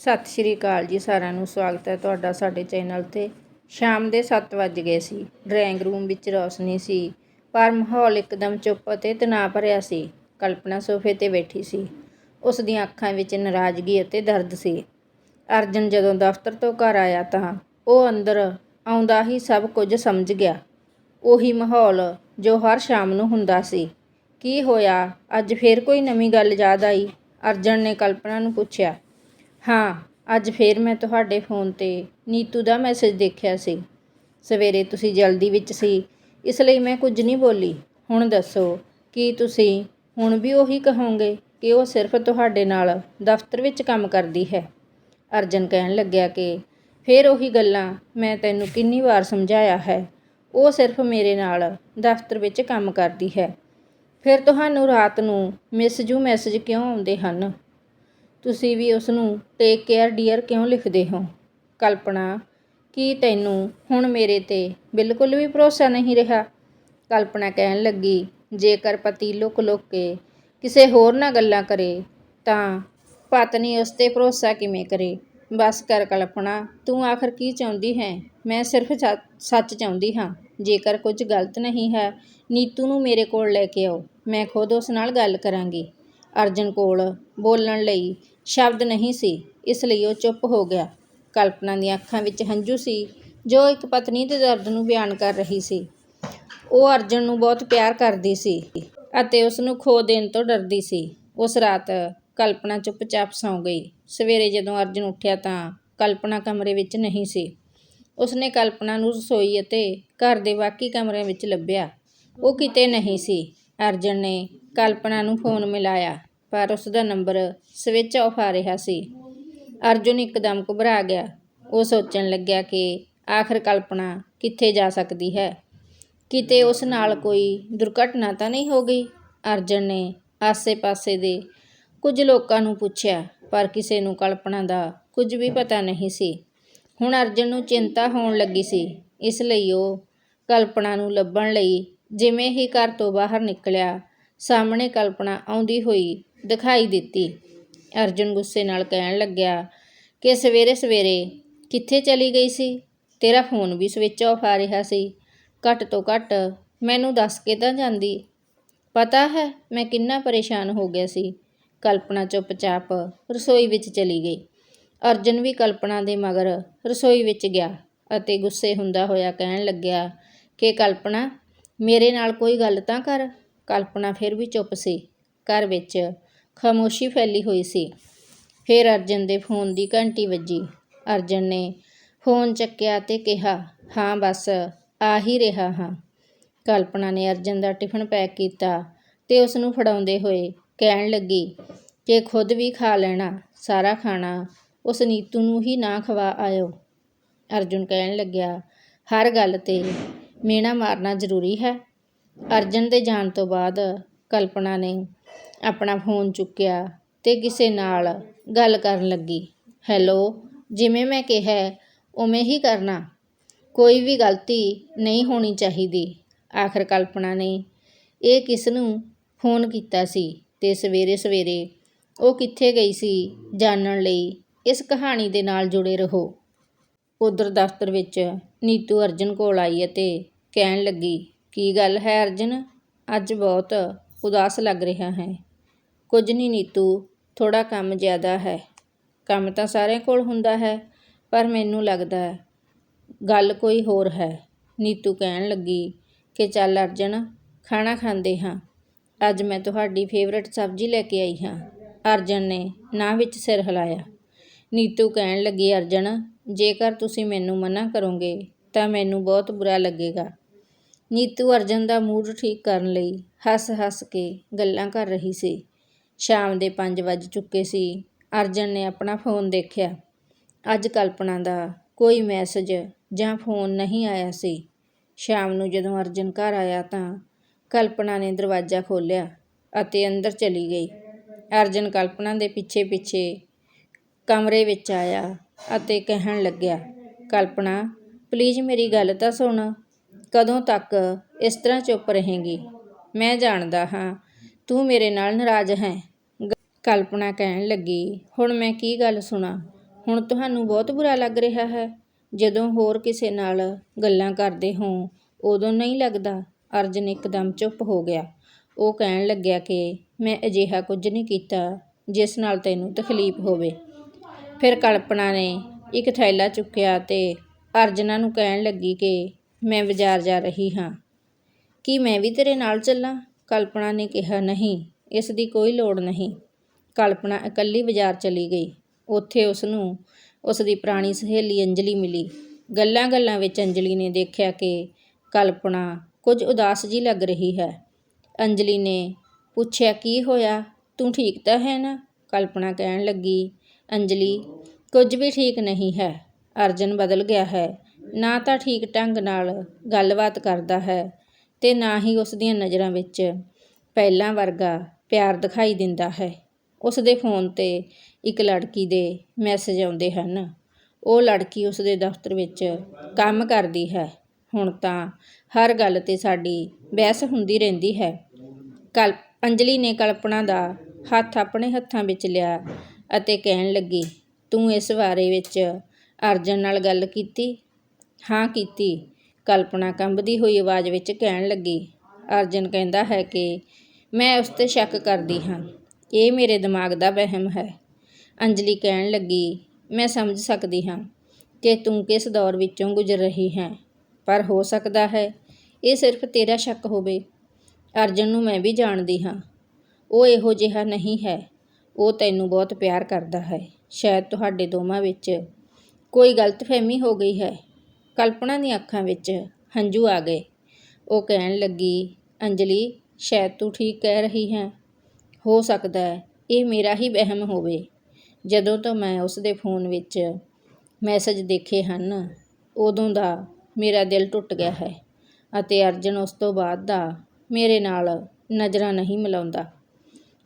ਸਤਿ ਸ਼੍ਰੀ ਅਕਾਲ ਜੀ ਸਾਰਿਆਂ ਨੂੰ, ਸਵਾਗਤ ਹੈ ਤੁਹਾਡਾ ਸਾਡੇ ਚੈਨਲ ਤੇ। ਸ਼ਾਮ ਦੇ 7 ਵੱਜ ਗਏ ਸੀ, ਡਰਾਇੰਗ ਰੂਮ ਵਿੱਚ ਰੌਸ਼ਨੀ ਸੀ, ਪਰ ਮਾਹੌਲ ਇੱਕਦਮ ਚੁੱਪ ਅਤੇ ਤਣਾਅ ਭਰਿਆ ਸੀ। ਕਲਪਨਾ ਸੋਫੇ ਤੇ ਬੈਠੀ ਸੀ, ਉਸ ਦੀਆਂ ਅੱਖਾਂ ਵਿੱਚ ਨਾਰਾਜ਼ਗੀ ਅਤੇ ਦਰਦ ਸੀ। ਅਰਜਨ ਜਦੋਂ ਦਫ਼ਤਰ ਤੋਂ ਘਰ ਆਇਆ ਤਾਂ ਉਹ ਅੰਦਰ ਆਉਂਦਾ ਹੀ ਸਭ ਕੁਝ ਸਮਝ ਗਿਆ। ਉਹੀ ਮਾਹੌਲ ਜੋ ਹਰ ਸ਼ਾਮ ਨੂੰ ਹੁੰਦਾ ਸੀ। ਕੀ ਹੋਇਆ? ਅੱਜ ਫੇਰ ਕੋਈ ਨਵੀਂ ਗੱਲ ਯਾਦ ਆਈ? ਅਰਜਨ ਨੇ ਕਲਪਨਾ ਨੂੰ ਪੁੱਛਿਆ ਹਾਂ, ਅੱਜ ਫਿਰ ਮੈਂ ਤੁਹਾਡੇ ਫੋਨ ਤੇ ਨੀਤੂ ਦਾ ਮੈਸੇਜ ਦੇਖਿਆ ਸੀ। ਸਵੇਰੇ ਤੁਸੀਂ ਜਲਦੀ ਵਿੱਚ ਸੀ, ਇਸ ਲਈ ਮੈਂ ਕੁਝ ਨਹੀਂ ਬੋਲੀ। ਹੁਣ ਦੱਸੋ, ਕੀ ਤੁਸੀਂ ਹੁਣ ਵੀ ਉਹੀ ਕਹੋਗੇ ਕਿ ਉਹ ਸਿਰਫ ਤੁਹਾਡੇ ਨਾਲ ਦਫ਼ਤਰ ਵਿੱਚ ਕੰਮ ਕਰਦੀ ਹੈ? ਅਰਜਨ ਕਹਿਣ ਲੱਗਿਆ ਕਿ ਫਿਰ ਉਹੀ ਗੱਲਾਂ ਮੈਂ ਤੈਨੂੰ ਕਿੰਨੀ ਵਾਰ ਸਮਝਾਇਆ ਹੈ। ਉਹ ਸਿਰਫ ਮੇਰੇ ਨਾਲ ਦਫ਼ਤਰ ਵਿੱਚ ਕੰਮ ਕਰਦੀ ਹੈ। ਫਿਰ ਤੁਹਾਨੂੰ ਰਾਤ ਨੂੰ ਮਿਸ ਜੂ ਮੈਸੇਜ ਕਿਉਂ ਆਉਂਦੇ ਹਨ? ਤੁਸੀਂ ਵੀ ਉਸ ਨੂੰ ਟੇਕ ਕੇਅਰ ਡੀਅਰ ਕਿਉਂ ਲਿਖਦੇ ਹੋ? ਕਲਪਨਾ, ਕੀ ਤੈਨੂੰ ਹੁਣ ਮੇਰੇ ਤੇ ਬਿਲਕੁਲ ਵੀ ਭਰੋਸਾ ਨਹੀਂ ਰਿਹਾ? ਕਲਪਨਾ ਕਹਿਣ ਲੱਗੀ, ਜੇਕਰ ਪਤੀ ਲੁਕ ਲੁਕ ਕੇ ਕਿਸੇ ਹੋਰ ਨਾਲ ਗੱਲਾਂ ਕਰੇ, ਤਾਂ ਪਤਨੀ ਉਸ ਤੇ ਭਰੋਸਾ ਕਿਵੇਂ ਕਰੇ? ਬਸ ਕਰ ਕਲਪਨਾ, ਤੂੰ ਆਖਰ ਕੀ ਚਾਹੁੰਦੀ ਹੈ? ਮੈਂ ਸਿਰਫ ਸੱਚ- ਸੱਚ ਚਾਹੁੰਦੀ ਹਾਂ। ਜੇਕਰ ਕੁਝ ਗਲਤ ਨਹੀਂ ਹੈ, ਨੀਤੂ ਨੂੰ ਮੇਰੇ ਕੋਲ ਲੈ ਕੇ ਆਓ। ਮੈਂ ਖੁਦ ਉਸ ਨਾਲ ਗੱਲ ਕਰਾਂਗੀ। ਅਰਜਨ ਕੋਲ ਬੋਲਣ ਲਈ ਸ਼ਬਦ ਨਹੀਂ ਸੀ, ਇਸ ਲਈ ਉਹ ਚੁੱਪ ਹੋ ਗਿਆ। ਕਲਪਨਾ ਦੀਆਂ ਅੱਖਾਂ ਵਿੱਚ ਹੰਝੂ ਸੀ, ਜੋ ਇੱਕ ਪਤਨੀ ਦੇ ਦਰਦ ਨੂੰ ਬਿਆਨ ਕਰ ਰਹੀ ਸੀ। ਉਹ ਅਰਜਨ ਨੂੰ ਬਹੁਤ ਪਿਆਰ ਕਰਦੀ ਸੀ ਅਤੇ ਉਸ ਨੂੰ ਖੋ ਦੇਣ ਤੋਂ ਡਰਦੀ ਸੀ। ਉਸ ਰਾਤ ਕਲਪਨਾ ਚੁੱਪਚਾਪ ਸੌਂ ਗਈ। ਸਵੇਰੇ ਜਦੋਂ ਅਰਜਨ ਉੱਠਿਆ ਤਾਂ ਕਲਪਨਾ ਕਮਰੇ ਵਿੱਚ ਨਹੀਂ ਸੀ। ਉਸਨੇ ਕਲਪਨਾ ਨੂੰ ਰਸੋਈ ਅਤੇ ਘਰ ਦੇ ਬਾਕੀ ਕਮਰਿਆਂ ਵਿੱਚ ਲੱਭਿਆ। ਉਹ ਕਿਤੇ ਨਹੀਂ ਸੀ। ਅਰਜਨ ਨੇ ਕਲਪਨਾ ਨੂੰ ਫੋਨ ਮਿਲਾਇਆ, ਪਰ ਉਸ ਦਾ ਨੰਬਰ ਸਵਿਚ ਆਫ ਆ ਰਿਹਾ ਸੀ। ਅਰਜੁਨ ਇੱਕਦਮ ਘਬਰਾ ਗਿਆ। ਉਹ ਸੋਚਣ ਲੱਗਿਆ ਕਿ ਆਖਰ ਕਲਪਨਾ ਕਿੱਥੇ ਜਾ ਸਕਦੀ ਹੈ। ਕਿਤੇ ਉਸ ਨਾਲ ਕੋਈ ਦੁਰਘਟਨਾ ਤਾਂ ਨਹੀਂ ਹੋ ਗਈ? ਅਰਜਨ ਨੇ ਆਸੇ-ਪਾਸੇ ਦੇ ਕੁਝ ਲੋਕਾਂ ਨੂੰ ਪੁੱਛਿਆ, ਪਰ ਕਿਸੇ ਨੂੰ ਕਲਪਨਾ ਦਾ ਕੁਝ ਵੀ ਪਤਾ ਨਹੀਂ ਸੀ। ਹੁਣ ਅਰਜਨ ਨੂੰ ਚਿੰਤਾ ਹੋਣ ਲੱਗੀ ਸੀ। ਇਸ ਲਈ ਉਹ ਕਲਪਨਾ ਨੂੰ ਲੱਭਣ ਲਈ ਜਿਵੇਂ ਹੀ ਘਰ ਤੋਂ ਬਾਹਰ ਨਿਕਲਿਆ, ਸਾਹਮਣੇ ਕਲਪਨਾ ਆਉਂਦੀ ਹੋਈ ਦਿਖਾਈ ਦਿੱਤੀ। ਅਰਜੁਨ ਗੁੱਸੇ ਨਾਲ ਕਹਿਣ ਲੱਗਿਆ ਕਿ ਸਵੇਰੇ ਸਵੇਰੇ ਕਿੱਥੇ ਚਲੀ ਗਈ ਸੀ? ਤੇਰਾ ਫੋਨ ਵੀ ਸਵਿਚ ਆਫ ਆ ਰਿਹਾ ਸੀ। ਘੱਟ ਤੋਂ ਘੱਟ ਮੈਨੂੰ ਦੱਸ ਕੇ ਤਾਂ ਜਾਂਦੀ? ਪਤਾ ਹੈ ਮੈਂ ਕਿੰਨਾ ਪਰੇਸ਼ਾਨ ਹੋ ਗਿਆ ਸੀ। ਕਲਪਨਾ ਚੁੱਪਚਾਪ ਰਸੋਈ ਵਿੱਚ ਚਲੀ ਗਈ। ਅਰਜਨ ਵੀ ਕਲਪਨਾ ਦੇ ਮਗਰ ਰਸੋਈ ਵਿੱਚ ਗਿਆ ਅਤੇ ਗੁੱਸੇ ਹੁੰਦਾ ਹੋਇਆ ਕਹਿਣ ਲੱਗਿਆ ਕਿ ਕਲਪਨਾ ਮੇਰੇ ਨਾਲ ਕੋਈ ਗੱਲ ਤਾਂ ਕਰ। ਕਲਪਨਾ ਫਿਰ ਵੀ ਚੁੱਪ ਸੀ। ਘਰ ਵਿੱਚ ਖਾਮੋਸ਼ੀ ਫੈਲੀ ਹੋਈ ਸੀ। ਫਿਰ ਅਰਜਨ ਦੇ ਫੋਨ ਦੀ ਘੰਟੀ ਵੱਜੀ। ਅਰਜਨ ਨੇ ਫੋਨ ਚੱਕਿਆ ਤੇ ਕਿਹਾ, ਹਾਂ, ਬਸ ਆ ਹੀ ਰਿਹਾ ਹਾਂ। ਕਲਪਨਾ ਨੇ ਅਰਜਨ ਦਾ ਟਿਫਨ ਪੈਕ ਕੀਤਾ ਤੇ ਉਸ ਨੂੰ ਫੜਾਉਂਦੇ ਹੋਏ ਕਹਿਣ ਲੱਗੀ ਕਿ ਖੁਦ ਵੀ ਖਾ ਲੈਣਾ, ਸਾਰਾ ਖਾਣਾ ਉਸ ਨੀਤੂ ਨੂੰ ਹੀ ਨਾ ਖਵਾ ਆਇਓ। ਅਰਜੁਨ ਕਹਿਣ ਲੱਗਿਆ, ਹਰ ਗੱਲ ਤੇ ਮੇਣਾ ਮਾਰਨਾ ਜ਼ਰੂਰੀ ਹੈ। ਅਰਜਨ ਦੇ ਜਾਣ ਤੋਂ ਬਾਅਦ ਕਲਪਨਾ ਨੇ ਆਪਣਾ ਫੋਨ ਚੁੱਕਿਆ ਤੇ ਕਿਸੇ ਨਾਲ ਗੱਲ ਕਰਨ ਲੱਗੀ। ਹੈਲੋ, ਜਿਵੇਂ ਮੈਂ ਕਿਹਾ, ਉਵੇਂ ਹੀ ਕਰਨਾ। ਕੋਈ ਵੀ ਗਲਤੀ ਨਹੀਂ ਹੋਣੀ ਚਾਹੀਦੀ। ਆਖਰ ਕਲਪਨਾ ਨੇ ਇਹ ਕਿਸ ਨੂੰ ਫੋਨ ਕੀਤਾ ਸੀ ਤੇ ਸਵੇਰੇ ਸਵੇਰੇ ਉਹ ਕਿੱਥੇ ਗਈ ਸੀ ਜਾਣਨ ਲਈ, ਇਸ ਕਹਾਣੀ ਦੇ ਨਾਲ ਜੁੜੇ ਰਹੋ। ਉਧਰ ਦਫ਼ਤਰ ਵਿੱਚ ਨੀਤੂ ਅਰਜਨ ਕੋਲ ਆਈ ਅਤੇ ਕਹਿਣ ਲੱਗੀ, ਕੀ ਗੱਲ ਹੈ ਅਰਜਨ? ਅੱਜ ਬਹੁਤ ਉਦਾਸ ਲੱਗ ਰਿਹਾ ਹੈ। ਕੁਝ ਨਹੀਂ ਨੀਤੂ ਥੋੜਾ ਕੰਮ ਜ਼ਿਆਦਾ ਹੈ। ਕੰਮ ਤਾਂ ਸਾਰਿਆਂ ਕੋਲ ਹੁੰਦਾ ਹੈ, ਪਰ ਮੈਨੂੰ ਲੱਗਦਾ ਹੈ, ਗੱਲ ਕੋਈ ਹੋਰ ਹੈ। ਨੀਤੂ ਕਹਿਣ ਲੱਗੀ ਕਿ, ਚੱਲ ਅਰਜਨ, ਖਾਣਾ ਖਾਂਦੇ ਹਾਂ। ਅੱਜ ਮੈਂ ਤੁਹਾਡੀ ਫੇਵਰਟ ਸਬਜ਼ੀ ਲੈ ਕੇ ਆਈ ਹਾਂ। ਅਰਜਨ ਨੇ ਨਾ ਵਿੱਚ ਸਿਰ ਹਿਲਾਇਆ। ਨੀਤੂ ਕਹਿਣ ਲੱਗੀ, ਅਰਜਨ, ਜੇਕਰ ਤੁਸੀਂ ਮੈਨੂੰ ਮਨਾ ਕਰੋਗੇ, ਤਾਂ ਮੈਨੂੰ ਬਹੁਤ ਬੁਰਾ ਲੱਗੇਗਾ। ਨੀਤੂ ਅਰਜਨ ਦਾ ਮੂਡ ਠੀਕ ਕਰਨ ਲਈ ਹੱਸ-ਹੱਸ ਕੇ ਗੱਲਾਂ ਕਰ ਰਹੀ ਸੀ। ਸ਼ਾਮ ਦੇ ਪੰਜ ਵੱਜ ਚੁੱਕੇ ਸੀ। ਅਰਜਨ ਨੇ ਆਪਣਾ ਫੋਨ ਦੇਖਿਆ। ਅੱਜ ਕਲਪਨਾ ਦਾ ਕੋਈ ਮੈਸੇਜ ਜਾਂ ਫੋਨ ਨਹੀਂ ਆਇਆ ਸੀ। ਸ਼ਾਮ ਨੂੰ ਜਦੋਂ ਅਰਜਨ ਘਰ ਆਇਆ ਤਾਂ ਕਲਪਨਾ ਨੇ ਦਰਵਾਜ਼ਾ ਖੋਲ੍ਹਿਆ ਅਤੇ ਅੰਦਰ ਚਲੀ ਗਈ। ਅਰਜਨ ਕਲਪਨਾ ਦੇ ਪਿੱਛੇ-ਪਿੱਛੇ ਕਮਰੇ ਵਿੱਚ ਆਇਆ ਅਤੇ ਕਹਿਣ ਲੱਗਿਆ, ਕਲਪਨਾ ਪਲੀਜ਼ ਮੇਰੀ ਗੱਲ ਤਾਂ ਸੁਣ। ਕਦੋਂ ਤੱਕ ਇਸ ਤਰ੍ਹਾਂ ਚੁੱਪ ਰਹੇਂਗੀ? ਮੈਂ ਜਾਣਦਾ ਹਾਂ, ਤੂੰ ਮੇਰੇ ਨਾਲ ਨਾਰਾਜ਼ ਹੈ। ਗ- ਕਲਪਨਾ ਕਹਿਣ ਲੱਗੀ, ਹੁਣ ਮੈਂ ਕੀ ਗੱਲ ਸੁਣਾ? ਹੁਣ ਤੁਹਾਨੂੰ ਬਹੁਤ ਬੁਰਾ ਲੱਗ ਰਿਹਾ ਹੈ। ਜਦੋਂ ਹੋਰ ਕਿਸੇ ਨਾਲ ਗੱਲਾਂ ਕਰਦੇ ਹੋ, ਉਦੋਂ ਨਹੀਂ ਲੱਗਦਾ। ਅਰਜਨ ਇੱਕਦਮ ਚੁੱਪ ਹੋ ਗਿਆ। ਉਹ ਕਹਿਣ ਲੱਗਿਆ ਕਿ ਮੈਂ ਅਜਿਹਾ ਕੁਝ ਨਹੀਂ ਕੀਤਾ ਜਿਸ ਨਾਲ ਤੈਨੂੰ ਤਕਲੀਫ ਹੋਵੇ। ਫਿਰ ਕਲਪਨਾ ਨੇ ਇੱਕ ਥੈਲਾ ਚੁੱਕਿਆ ਤੇ ਅਰਜਨਾ ਨੂੰ ਕਹਿਣ ਲੱਗੀ ਕਿ ਮੈਂ ਬਾਜ਼ਾਰ ਜਾ ਰਹੀ ਹਾਂ। ਕੀ ਮੈਂ ਵੀ ਤੇਰੇ ਨਾਲ ਚੱਲਾਂ? ਕਲਪਨਾ ਨੇ ਕਿਹਾ, ਨਹੀਂ, ਇਸ ਦੀ ਕੋਈ ਲੋੜ ਨਹੀਂ। ਕਲਪਨਾ ਇਕੱਲੀ ਬਾਜ਼ਾਰ ਚਲੀ ਗਈ। ਉੱਥੇ ਉਸ ਨੂੰ ਉਸ ਦੀ ਪੁਰਾਣੀ ਸਹੇਲੀ ਅੰਜਲੀ ਮਿਲੀ। ਗੱਲਾਂ-ਗੱਲਾਂ ਵਿੱਚ ਅੰਜਲੀ ਨੇ ਦੇਖਿਆ ਕਿ ਕਲਪਨਾ ਕੁਝ ਉਦਾਸ ਜੀ ਲੱਗ ਰਹੀ ਹੈ। ਅੰਜਲੀ ਨੇ ਪੁੱਛਿਆ, ਕੀ ਹੋਇਆ? ਤੂੰ ਠੀਕ ਤਾਂ ਹੈ ਨਾ? ਕਲਪਨਾ ਕਹਿਣ ਲੱਗੀ ਅੰਜਲੀ, ਕੁਝ ਵੀ ਠੀਕ ਨਹੀਂ ਹੈ। ਅਰਜਨ ਬਦਲ ਗਿਆ ਹੈ। ਨਾ ਤਾਂ ਠੀਕ ਢੰਗ ਨਾਲ ਗੱਲਬਾਤ ਕਰਦਾ ਹੈ ਤੇ ਨਾ ਹੀ ਉਸ ਦੀਆਂ ਨਜ਼ਰਾਂ ਵਿੱਚ ਪਹਿਲਾਂ ਵਰਗਾ ਪਿਆਰ ਦਿਖਾਈ ਦਿੰਦਾ ਹੈ। ਉਸ ਦੇ ਫੋਨ ਤੇ ਇੱਕ ਲੜਕੀ ਦੇ ਮੈਸੇਜ ਆਉਂਦੇ ਹਨ। ਉਹ ਲੜਕੀ ਉਸ ਦੇ ਦਫ਼ਤਰ ਵਿੱਚ ਕੰਮ ਕਰਦੀ ਹੈ। ਹੁਣ ਤਾਂ ਹਰ ਗੱਲ ਤੇ ਸਾਡੀ ਬਹਿਸ ਹੁੰਦੀ ਰਹਿੰਦੀ ਹੈ। ਕਲ ਅੰਜਲੀ ਨੇ ਕਲਪਨਾ ਦਾ ਹੱਥ ਆਪਣੇ ਹੱਥਾਂ ਵਿੱਚ ਲਿਆ ਅਤੇ ਕਹਿਣ ਲੱਗੀ, ਤੂੰ ਇਸ ਬਾਰੇ ਵਿੱਚ ਅਰਜਨ ਨਾਲ ਗੱਲ ਕੀਤੀ? ਹਾਂ, ਕੀਤੀ। ਕਲਪਨਾ ਕੰਬਦੀ ਹੋਈ ਆਵਾਜ਼ ਵਿੱਚ ਕਹਿਣ ਲੱਗੀ। ਅਰਜਨ ਕਹਿੰਦਾ ਹੈ ਕਿ ਮੈਂ ਉਸ ਤੇ ਸ਼ੱਕ ਕਰਦੀ ਹਾਂ। ਇਹ ਮੇਰੇ ਦਿਮਾਗ ਦਾ ਵਹਿਮ ਹੈ। ਅੰਜਲੀ ਕਹਿਣ ਲੱਗੀ, ਮੈਂ ਸਮਝ ਸਕਦੀ ਹਾਂ ਕਿ ਤੂੰ ਕਿਸ ਦੌਰ ਵਿੱਚੋਂ ਗੁਜ਼ਰ ਰਹੀ ਹੈ, ਪਰ ਹੋ ਸਕਦਾ ਹੈ ਇਹ ਸਿਰਫ ਤੇਰਾ ਸ਼ੱਕ ਹੋਵੇ। ਅਰਜਨ ਨੂੰ ਮੈਂ ਵੀ ਜਾਣਦੀ ਹਾਂ। ਉਹ ਇਹੋ ਜਿਹਾ ਨਹੀਂ ਹੈ। ਉਹ ਤੈਨੂੰ ਬਹੁਤ ਪਿਆਰ ਕਰਦਾ ਹੈ। ਸ਼ਾਇਦ ਤੁਹਾਡੇ ਦੋਵਾਂ ਵਿੱਚ ਕੋਈ ਗਲਤਫਹਿਮੀ ਹੋ ਗਈ ਹੈ। ਕਲਪਨਾ ਦੀਆਂ ਅੱਖਾਂ ਵਿੱਚ ਹੰਝੂ ਆ ਗਏ। ਉਹ ਕਹਿਣ ਲੱਗੀ, ਅੰਜਲੀ, ਸ਼ਾਇਦ ਤੂੰ ਠੀਕ ਕਹਿ ਰਹੀ ਹੈ। ਹੋ ਸਕਦਾ ਹੈ ਇਹ ਮੇਰਾ ਹੀ ਵਹਿਮ ਹੋਵੇ। ਜਦੋਂ ਤੋਂ ਮੈਂ ਉਸ ਦੇ ਫੋਨ ਵਿੱਚ ਮੈਸੇਜ ਦੇਖੇ ਹਨ, ਉਦੋਂ ਦਾ ਮੇਰਾ ਦਿਲ ਟੁੱਟ ਗਿਆ ਹੈ ਅਤੇ ਅਰਜਨ ਉਸ ਤੋਂ ਬਾਅਦ ਦਾ ਮੇਰੇ ਨਾਲ ਨਜ਼ਰਾਂ ਨਹੀਂ ਮਿਲਾਉਂਦਾ।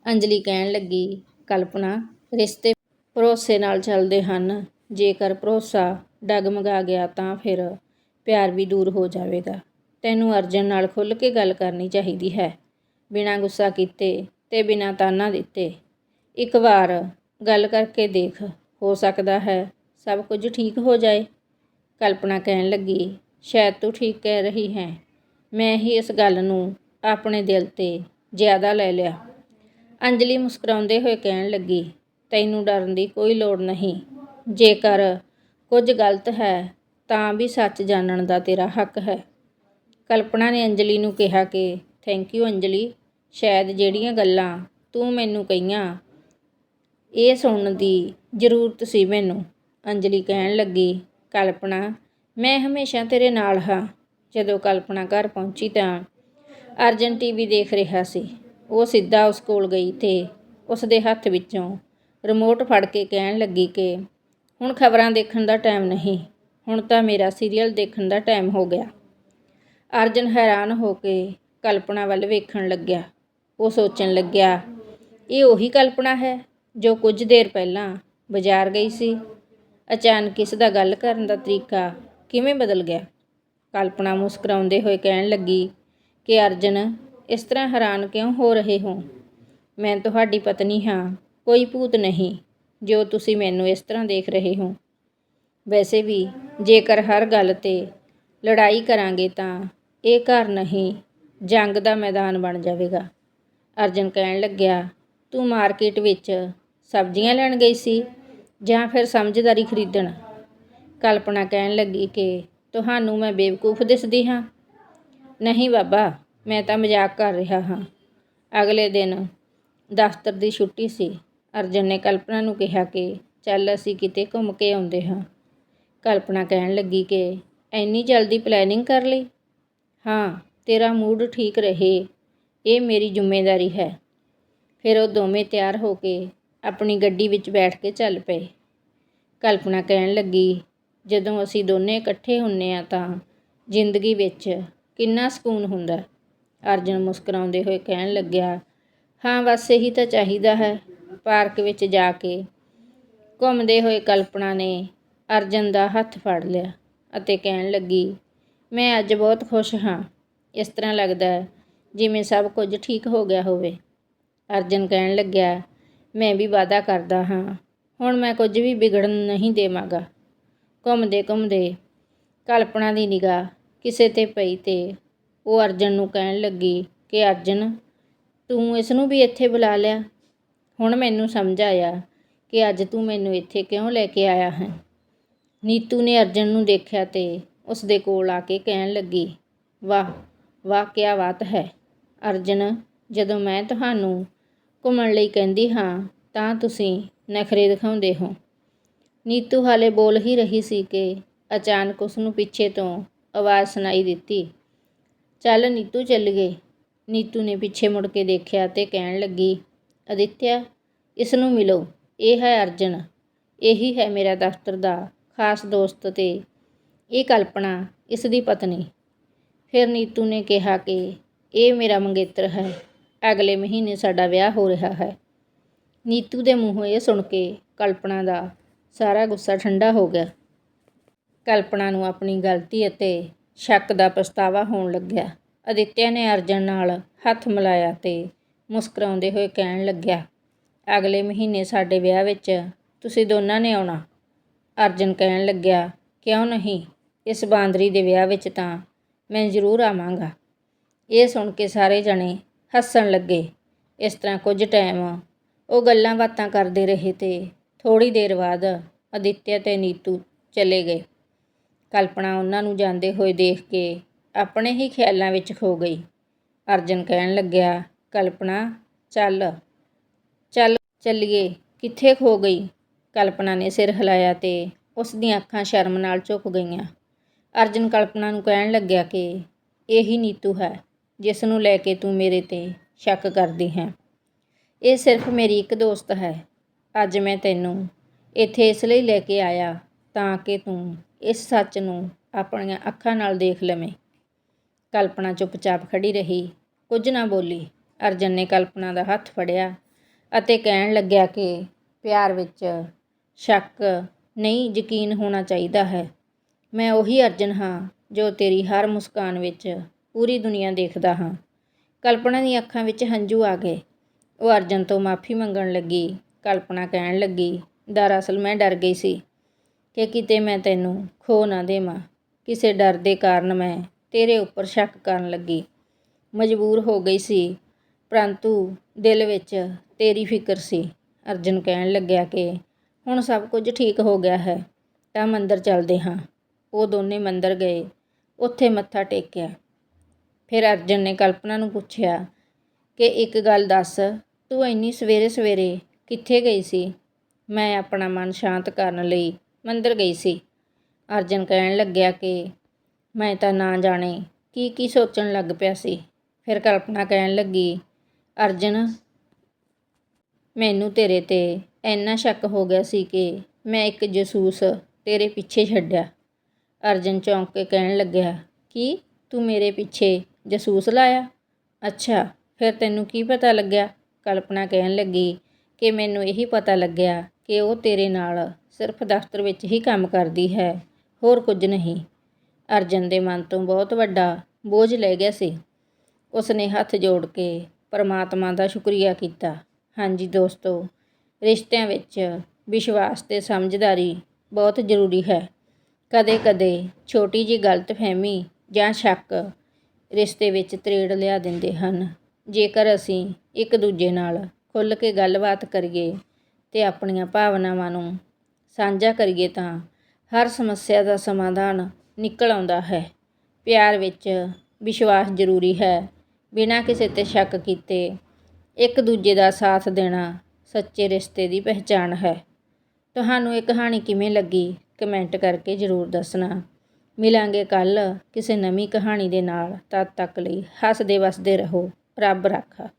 ਅੰਜਲੀ ਕਹਿਣ ਲੱਗੀ ਕਲਪਨਾ ਰਿਸ਼ਤੇ ਭਰੋਸੇ ਨਾਲ ਚੱਲਦੇ ਹਨ। ਜੇਕਰ ਭਰੋਸਾ ਡਗਮਗਾ ਗਿਆ ਤਾਂ ਫਿਰ ਪਿਆਰ ਵੀ ਦੂਰ ਹੋ ਜਾਵੇਗਾ। ਤੈਨੂੰ ਅਰਜਨ ਨਾਲ ਖੁੱਲ੍ਹ ਕੇ ਗੱਲ ਕਰਨੀ ਚਾਹੀਦੀ ਹੈ। ਬਿਨਾਂ ਗੁੱਸਾ ਕੀਤੇ ਤੇ ਬਿਨਾਂ ਤਾਨਾ ਦਿੱਤੇ। ਇੱਕ ਵਾਰ ਗੱਲ ਕਰਕੇ ਦੇਖ, ਹੋ ਸਕਦਾ ਹੈ ਸਭ ਕੁਝ ਠੀਕ ਹੋ ਜਾਏ। ਕਲਪਨਾ ਕਹਿਣ ਲੱਗੀ, ਸ਼ਾਇਦ ਤੂੰ ਠੀਕ ਕਹਿ ਰਹੀ ਹੈ। ਮੈਂ ਹੀ ਇਸ ਗੱਲ ਨੂੰ ਆਪਣੇ ਦਿਲ ਤੇ ਜ਼ਿਆਦਾ ਲੈ ਲਿਆ। ਅੰਜਲੀ ਮੁਸਕਰਾਉਂਦੇ ਹੋਏ ਕਹਿਣ ਲੱਗੀ, ਤੈਨੂੰ ਡਰਨ ਦੀ ਕੋਈ ਲੋੜ ਨਹੀਂ। ਜੇਕਰ ਕੁਝ ਗਲਤ ਹੈ, ਤਾਂ ਵੀ ਸੱਚ ਜਾਣਨ ਦਾ ਤੇਰਾ ਹੱਕ ਹੈ। ਕਲਪਨਾ ਨੇ ਅੰਜਲੀ ਨੂੰ ਕਿਹਾ ਕਿ ਥੈਂਕ ਯੂ ਅੰਜਲੀ। ਸ਼ਾਇਦ ਜਿਹੜੀਆਂ ਗੱਲਾਂ ਤੂੰ ਮੈਨੂੰ ਕਹੀਆਂ, ਇਹ ਸੁਣਨ ਦੀ ਜ਼ਰੂਰਤ ਸੀ ਮੈਨੂੰ। ਅੰਜਲੀ ਕਹਿਣ ਲੱਗੀ, ਕਲਪਨਾ, ਮੈਂ ਹਮੇਸ਼ਾ ਤੇਰੇ ਨਾਲ ਹਾਂ। ਜਦੋਂ ਕਲਪਨਾ ਘਰ ਪਹੁੰਚੀ ਤਾਂ ਅਰਜਨ ਟੀਵੀ ਦੇਖ ਰਿਹਾ ਸੀ। ਉਹ ਸਿੱਧਾ ਉਸ ਕੋਲ ਗਈ ਤੇ ਉਸ ਦੇ ਹੱਥ ਵਿੱਚੋਂ ਰਿਮੋਟ ਫੜ ਕੇ ਕਹਿਣ ਲੱਗੀ ਕਿ, ਹੁਣ ਖਬਰਾਂ ਦੇਖਣ ਦਾ ਟਾਈਮ ਨਹੀਂ, ਹੁਣ ਤਾਂ ਮੇਰਾ ਸੀਰੀਅਲ ਦੇਖਣ ਦਾ ਟਾਈਮ ਹੋ ਗਿਆ। ਅਰਜਨ ਹੈਰਾਨ ਹੋ ਕੇ ਕਲਪਨਾ ਵੱਲ ਵੇਖਣ ਲੱਗਿਆ। ਉਹ ਸੋਚਣ ਲੱਗਿਆ, ਇਹ ਉਹੀ ਕਲਪਨਾ ਹੈ ਜੋ ਕੁਝ ਦੇਰ ਪਹਿਲਾਂ ਬਾਜ਼ਾਰ ਗਈ ਸੀ। ਅਚਾਨਕ ਇਸ ਦਾ ਗੱਲ ਕਰਨ ਦਾ ਤਰੀਕਾ ਕਿਵੇਂ ਬਦਲ ਗਿਆ? ਕਲਪਨਾ ਮੁਸਕਰਾਉਂਦੇ ਹੋਏ ਕਹਿਣ ਲੱਗੀ ਕਿ ਅਰਜਨ ਇਸ ਤਰ੍ਹਾਂ ਹੈਰਾਨ ਕਿਉਂ ਹੋ ਰਹੇ ਹੋ? ਮੈਂ ਤੁਹਾਡੀ ਪਤਨੀ ਹਾਂ, ਕੋਈ ਭੂਤ ਨਹੀਂ, ਜੋ ਤੁਸੀਂ ਮੈਨੂੰ ਇਸ ਤਰ੍ਹਾਂ ਦੇਖ ਰਹੇ ਹੋ। ਵੈਸੇ ਵੀ ਜੇਕਰ ਹਰ ਗੱਲ ਤੇ ਲੜਾਈ ਕਰਾਂਗੇ ਤਾਂ ਇਹ ਘਰ ਨਹੀਂ, ਜੰਗ ਦਾ ਮੈਦਾਨ ਬਣ ਜਾਵੇਗਾ। ਅਰਜਨ ਕਹਿਣ ਲੱਗਿਆ, ਤੂੰ ਮਾਰਕੀਟ ਵਿੱਚ ਸਬਜ਼ੀਆਂ ਲੈਣ ਗਈ ਸੀ ਜਾਂ ਫਿਰ ਸਮਝਦਾਰੀ ਖਰੀਦਣ? ਕਲਪਨਾ ਕਹਿਣ ਲੱਗੀ ਕਿ ਤੁਹਾਨੂੰ ਮੈਂ ਬੇਵਕੂਫ ਦਿਸਦੀ ਹਾਂ। ਨਹੀਂ ਬਾਬਾ ਮੈਂ ਤਾਂ ਮਜ਼ਾਕ ਕਰ ਰਿਹਾ ਹਾਂ। ਅਗਲੇ ਦਿਨ ਦਫ਼ਤਰ ਦੀ ਛੁੱਟੀ ਸੀ। ਅਰਜਨ ਨੇ ਕਲਪਨਾ ਨੂੰ ਕਿਹਾ ਕਿ ਚੱਲ ਅਸੀਂ ਕਿਤੇ ਘੁੰਮ ਕੇ ਆਉਂਦੇ ਹਾਂ। ਕਲਪਨਾ ਕਹਿਣ ਲੱਗੀ ਕਿ ਇੰਨੀ ਜਲਦੀ ਪਲੈਨਿੰਗ ਕਰ ਲਈ? ਹਾਂ, ਤੇਰਾ ਮੂਡ ਠੀਕ ਰਹੇ। ਇਹ ਮੇਰੀ ਜ਼ਿੰਮੇਵਾਰੀ ਹੈ। ਫਿਰ ਉਹ ਦੋਵੇਂ ਤਿਆਰ ਹੋ ਕੇ ਆਪਣੀ ਗੱਡੀ ਵਿੱਚ ਬੈਠ ਕੇ ਚੱਲ ਪਏ। ਕਲਪਨਾ ਕਹਿਣ ਲੱਗੀ, ਜਦੋਂ ਅਸੀਂ ਦੋਨੇ ਇਕੱਠੇ ਹੁੰਨੇ ਆ ਤਾਂ ਜ਼ਿੰਦਗੀ ਵਿੱਚ ਕਿੰਨਾ ਸਕੂਨ ਹੁੰਦਾ। ਅਰਜਨ ਮੁਸਕਰਾਉਂਦੇ ਹੋਏ ਕਹਿਣ ਲੱਗਿਆ, ਹਾਂ, ਬਸ ਇਹੀ ਤਾਂ ਚਾਹੀਦਾ ਹੈ ਪਾਰਕ ਵਿੱਚ ਜਾ ਕੇ। ਘੁੰਮਦੇ ਹੋਏ ਕਲਪਨਾ ਨੇ ਅਰਜਨ ਦਾ ਹੱਥ ਫੜ ਲਿਆ ਅਤੇ ਕਹਿਣ ਲੱਗੀ, ਮੈਂ ਅੱਜ ਬਹੁਤ ਖੁਸ਼ ਹਾਂ। ਇਸ ਤਰ੍ਹਾਂ ਲੱਗਦਾ ਹੈ ਜਿਵੇਂ ਸਭ ਕੁਝ ਠੀਕ ਹੋ ਗਿਆ ਹੋਵੇ। ਅਰਜਨ ਕਹਿਣ ਲੱਗਿਆ, ਮੈਂ ਵੀ ਵਾਅਦਾ ਕਰਦਾ ਹਾਂ। ਹੁਣ ਮੈਂ ਕੁਝ ਵੀ ਵਿਗੜਨ ਨਹੀਂ ਦੇਵਾਂਗਾ। ਘੁੰਮਦੇ ਘੁੰਮਦੇ ਕਲਪਨਾ ਦੀ ਨਿਗਾਹ ਕਿਸੇ ਤੇ ਪਈ ਤੇ ਉਹ ਅਰਜਨ ਨੂੰ ਕਹਿਣ ਲੱਗੀ ਕਿ ਅਰਜਨ, ਤੂੰ ਇਸ ਨੂੰ ਵੀ ਇੱਥੇ ਬੁਲਾ ਲਿਆ। ਹੁਣ ਮੈਨੂੰ ਸਮਝ ਆਇਆ ਕਿ ਅੱਜ ਤੂੰ ਮੈਨੂੰ ਇੱਥੇ ਕਿਉਂ ਲੈ ਕੇ ਆਇਆ ਹੈ। ਨੀਤੂ ਨੇ ਅਰਜਨ ਨੂੰ ਦੇਖਿਆ ਤੇ ਉਸ ਦੇ ਕੋਲ ਆ ਕੇ ਕਹਿਣ ਲੱਗੀ, ਵਾਹ ਵਾਹ ਕੀ ਬਾਤ ਹੈ। ਅਰਜਨ, ਜਦੋਂ ਮੈਂ ਤੁਹਾਨੂੰ ਘੁੰਮਣ ਲਈ ਕਹਿੰਦੀ ਹਾਂ, ਤਾਂ ਤੁਸੀਂ ਨਖਰੇ ਦਿਖਾਉਂਦੇ ਹੋ ਨੀਤੂ ਹਾਲੇ ਬੋਲ ਹੀ ਰਹੀ ਸੀ ਕਿ ਅਚਾਨਕ ਉਸ ਨੂੰ ਪਿੱਛੇ ਤੋਂ ਆਵਾਜ਼ ਸੁਣਾਈ ਦਿੱਤੀ। ਚੱਲ ਨੀਤੂ ਚੱਲੀਏ ਨੀਤੂ ਨੇ ਪਿੱਛੇ ਮੁੜ ਕੇ ਦੇਖਿਆ ਤੇ ਕਹਿਣ ਲੱਗੀ, ਅਦਿੱਤਿਆ ਇਸ ਨੂੰ ਮਿਲੋ। ਇਹ ਹੈ ਅਰਜਨ। ਇਹੀ ਹੈ ਮੇਰਾ ਦਫ਼ਤਰ ਦਾ ਖਾਸ ਦੋਸਤ ਤੇ ਇਹ ਕਲਪਨਾ ਇਸ ਦੀ ਪਤਨੀ। ਫਿਰ ਨੀਤੂ ਨੇ ਕਿਹਾ ਕਿ ਇਹ ਮੇਰਾ ਮੰਗੇਤਰ ਹੈ। ਅਗਲੇ ਮਹੀਨੇ ਸਾਡਾ ਵਿਆਹ ਹੋ ਰਿਹਾ ਹੈ। ਨੀਤੂ ਦੇ ਮੂੰਹੋਂ ਇਹ ਸੁਣ ਕੇ ਕਲਪਨਾ ਦਾ ਸਾਰਾ ਗੁੱਸਾ ਠੰਡਾ ਹੋ ਗਿਆ। ਕਲਪਨਾ ਨੂੰ ਆਪਣੀ ਗਲਤੀ ਅਤੇ ਸ਼ੱਕ ਦਾ ਪਛਤਾਵਾ ਹੋਣ ਲੱਗਿਆ। ਅਦਿੱਤਿਆ ਨੇ ਅਰਜਨ ਨਾਲ ਹੱਥ ਮਿਲਾਇਆ ਤੇ ਮੁਸਕਰਾਉਂਦੇ ਹੋਏ ਕਹਿਣ ਲੱਗਿਆ, ਅਗਲੇ ਮਹੀਨੇ ਸਾਡੇ ਵਿਆਹ ਵਿੱਚ ਤੁਸੀਂ ਦੋਨਾਂ ਨੇ ਆਉਣਾ। ਅਰਜਨ ਕਹਿਣ ਲੱਗਿਆ, ਕਿਉਂ ਨਹੀਂ? ਇਸ ਬਾਂਦਰੀ ਦੇ ਵਿਆਹ ਵਿੱਚ ਤਾਂ ਮੈਂ ਜ਼ਰੂਰ ਆਵਾਂਗਾ। ਇਹ ਸੁਣ ਕੇ ਸਾਰੇ ਜਣੇ ਹੱਸਣ ਲੱਗੇ। ਇਸ ਤਰ੍ਹਾਂ ਕੁਝ ਟਾਈਮ ਉਹ ਗੱਲਾਂ ਬਾਤਾਂ ਕਰਦੇ ਰਹੇ ਤੇ ਥੋੜੀ ਦੇਰ ਬਾਅਦ ਅਦਿੱਤਿਆ ਤੇ ਨੀਤੂ ਚਲੇ ਗਏ। ਕਲਪਨਾ ਉਹਨਾਂ ਨੂੰ ਜਾਂਦੇ ਹੋਏ ਦੇਖ ਕੇ ਆਪਣੇ ਹੀ ਖਿਆਲਾਂ ਵਿੱਚ ਖੋ ਗਈ। ਅਰਜਨ ਕਹਿਣ ਲੱਗਿਆ, ਕਲਪਨਾ, ਚੱਲ ਚੱਲ, ਚੱਲੀਏ। ਕਿੱਥੇ ਖੋ ਗਈ? ਕਲਪਨਾ ਨੇ ਸਿਰ ਹਿਲਾਇਆ ਤੇ ਉਸ ਦੀਆਂ ਅੱਖਾਂ ਸ਼ਰਮ ਨਾਲ ਝੁਕ ਗਈਆਂ। ਅਰਜਨ ਕਲਪਨਾ ਨੂੰ ਕਹਿਣ ਲੱਗਿਆ ਕਿ ਇਹੀ ਨੀਤੂ ਹੈ, ਜਿਸ ਨੂੰ ਲੈ ਕੇ ਤੂੰ ਮੇਰੇ ਤੇ ਸ਼ੱਕ ਕਰਦੀ ਹੈ। ਇਹ ਸਿਰਫ ਮੇਰੀ ਇੱਕ ਦੋਸਤ ਹੈ। ਅੱਜ ਮੈਂ ਤੈਨੂੰ ਇੱਥੇ ਇਸ ਲਈ ਲੈ ਕੇ ਆਇਆ ਤਾਂ ਕਿ ਤੂੰ ਇਸ ਸੱਚ ਨੂੰ ਆਪਣੀਆਂ ਅੱਖਾਂ ਨਾਲ ਦੇਖ ਲਵੇਂ। ਕਲਪਨਾ ਚੁੱਪਚਾਪ ਖੜੀ ਰਹੀ। ਕੁਝ ਨਾ ਬੋਲੀ। ਅਰਜਨ ਨੇ ਕਲਪਨਾ ਦਾ ਹੱਥ ਫੜਿਆ ਅਤੇ ਕਹਿਣ ਲੱਗਿਆ ਕਿ ਪਿਆਰ ਵਿੱਚ ਸ਼ੱਕ ਨਹੀਂ, ਯਕੀਨ ਹੋਣਾ ਚਾਹੀਦਾ ਹੈ। ਮੈਂ ਉਹੀ ਅਰਜਨ ਹਾਂ ਜੋ ਤੇਰੀ ਹਰ ਮੁਸਕਾਨ ਵਿੱਚ ਪੂਰੀ ਦੁਨੀਆ ਦੇਖਦਾ ਹਾਂ। ਕਲਪਨਾ ਦੀਆਂ ਅੱਖਾਂ ਵਿੱਚ ਹੰਝੂ ਆ ਗਏ। ਉਹ ਅਰਜਨ ਤੋਂ ਮਾਫੀ ਮੰਗਣ ਲੱਗੀ। ਕਲਪਨਾ ਕਹਿਣ ਲੱਗੀ, ਦਰਅਸਲ ਮੈਂ ਡਰ ਗਈ ਸੀ। ਕਿ ਕਿਤੇ ਮੈਂ ਤੈਨੂੰ ਖੋ ਨਾ ਦੇਵਾਂ, ਕਿਸੇ ਡਰ ਦੇ ਕਾਰਨ ਮੈਂ ਤੇਰੇ ਉੱਪਰ ਸ਼ੱਕ ਕਰਨ ਲੱਗੀ। ਮਜਬੂਰ ਹੋ ਗਈ ਸੀ, ਪਰੰਤੂ ਦਿਲ ਵਿੱਚ ਤੇਰੀ ਫਿਕਰ ਸੀ। ਅਰਜਨ ਕਹਿਣ ਲੱਗਿਆ ਕਿ ਹੁਣ ਸਭ ਕੁਝ ਠੀਕ ਹੋ ਗਿਆ ਹੈ, ਤਾਂ ਮੰਦਰ ਚੱਲਦੇ ਹਾਂ। ਉਹ ਦੋਨੇ ਮੰਦਰ ਗਏ, ਉੱਥੇ ਮੱਥਾ ਟੇਕਿਆ। ਫਿਰ ਅਰਜਨ ਨੇ ਕਲਪਨਾ ਨੂੰ ਪੁੱਛਿਆ ਕਿ ਇੱਕ ਗੱਲ ਦੱਸ, ਤੂੰ ਇੰਨੀ ਸਵੇਰੇ ਸਵੇਰੇ ਕਿੱਥੇ ਗਈ ਸੀ? ਮੈਂ ਆਪਣਾ ਮਨ ਸ਼ਾਂਤ ਕਰਨ ਲਈ ਮੰਦਰ ਗਈ ਸੀ। ਅਰਜਨ ਕਹਿਣ ਲੱਗਿਆ ਕਿ ਮੈਂ ਤਾਂ ਨਾ ਜਾਣੇ ਕੀ ਕੀ ਸੋਚਣ ਲੱਗ ਪਿਆ ਸੀ। ਫਿਰ ਕਲਪਨਾ ਕਹਿਣ ਲੱਗੀ, ਅਰਜਨ, ਮੈਨੂੰ ਤੇਰੇ ਤੇ ਇੰਨਾ ਸ਼ੱਕ ਹੋ ਗਿਆ ਸੀ ਕਿ ਮੈਂ ਇੱਕ ਜਸੂਸ ਤੇਰੇ ਪਿੱਛੇ ਛੱਡਿਆ। ਅਰਜਨ ਚੌਂਕ ਕੇ ਕਹਿਣ ਲੱਗਿਆ, ਕੀ ਤੂੰ ਮੇਰੇ ਪਿੱਛੇ ਜਸੂਸ ਲਾਇਆ? ਅੱਛਾ, ਫਿਰ ਤੈਨੂੰ ਕੀ ਪਤਾ ਲੱਗਿਆ? ਕਲਪਨਾ ਕਹਿਣ ਲੱਗੀ, ਕਿ ਮੈਨੂੰ ਇਹੀ ਪਤਾ ਲੱਗਿਆ ਕਿ ਉਹ ਤੇਰੇ ਨਾਲ ਸਿਰਫ ਦਫ਼ਤਰ ਵਿੱਚ ਹੀ ਕੰਮ ਕਰਦੀ ਹੈ। ਹੋਰ ਕੁਝ ਨਹੀਂ। ਅਰਜਨ ਦੇ ਮਨ ਤੋਂ ਬਹੁਤ ਵੱਡਾ ਬੋਝ ਲੈ ਗਿਆ ਸੀ। ਉਸ ਨੇ ਹੱਥ ਜੋੜ ਕੇ ਪਰਮਾਤਮਾ ਦਾ ਸ਼ੁਕਰੀਆ ਕੀਤਾ। ਹਾਂਜੀ ਦੋਸਤੋ, ਰਿਸ਼ਤਿਆਂ ਵਿੱਚ ਵਿਸ਼ਵਾਸ ਤੇ ਸਮਝਦਾਰੀ ਬਹੁਤ ਜ਼ਰੂਰੀ ਹੈ। ਕਦੇ-ਕਦੇ ਛੋਟੀ ਜੀ ਗਲਤਫਹਿਮੀ ਜਾਂ ਸ਼ੱਕ ਰਿਸ਼ਤੇ ਵਿੱਚ ਤਰੇੜ ਲਿਆ ਦਿੰਦੇ ਹਨ। ਜੇਕਰ ਅਸੀਂ ਇੱਕ ਦੂਜੇ ਨਾਲ ਖੁੱਲ੍ਹ ਕੇ ਗੱਲਬਾਤ ਕਰੀਏ ਤੇ ਆਪਣੀਆਂ ਭਾਵਨਾਵਾਂ ਨੂੰ ਸਾਂਝਾ ਕਰੀਏ ਤਾਂ ਹਰ ਸਮੱਸਿਆ ਦਾ ਸਮਾਧਾਨ ਨਿਕਲ ਆਉਂਦਾ ਹੈ। ਪਿਆਰ ਵਿੱਚ ਵਿਸ਼ਵਾਸ ਜ਼ਰੂਰੀ ਹੈ। ਬਿਨਾਂ ਕਿਸੇ ਤੇ ਸ਼ੱਕ ਕੀਤੇ ਇੱਕ ਦੂਜੇ ਦਾ ਸਾਥ ਦੇਣਾ ਸੱਚੇ ਰਿਸ਼ਤੇ ਦੀ ਪਹਿਚਾਣ ਹੈ। ਤੁਹਾਨੂੰ ਇਹ ਕਹਾਣੀ ਕਿਵੇਂ ਲੱਗੀ ਕਮੈਂਟ ਕਰਕੇ ਜ਼ਰੂਰ ਦੱਸਣਾ। ਮਿਲਾਂਗੇ ਕੱਲ ਕਿਸੇ ਨਵੀਂ ਕਹਾਣੀ ਦੇ ਨਾਲ। ਤਦ ਤੱਕ ਲਈ ਹੱਸਦੇ ਵਸਦੇ ਰਹੋ। ਰੱਬ ਰਾਖਾ।